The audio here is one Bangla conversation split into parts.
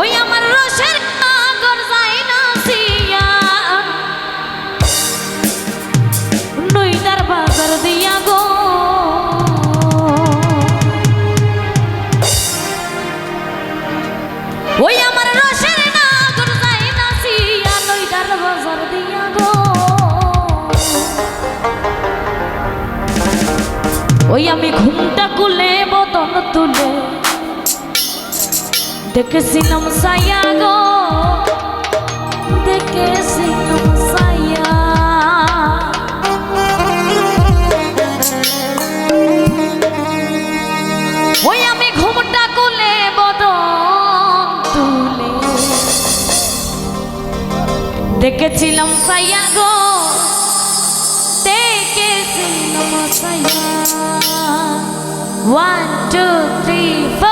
ওই আমার রসের নাগর যাই না দিয়া গো। ওই আমার রসের নাগর যাই দিয়া গো। আমি ঘুম দেখেছিলাম সায়া গো দেখেছিলাম সায়া ওই আমি ঘুমটা কোলে বদন তুলে। দেখেছিলাম সায়া গো দেখেছিলাম সায়া One, two, three, four.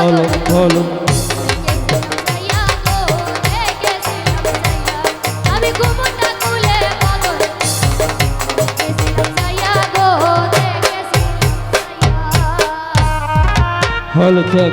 বলো বলো। হলো চক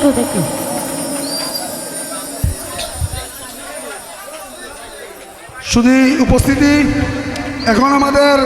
দেখো ইউ শুধু উপস্থিতি এখন আমাদের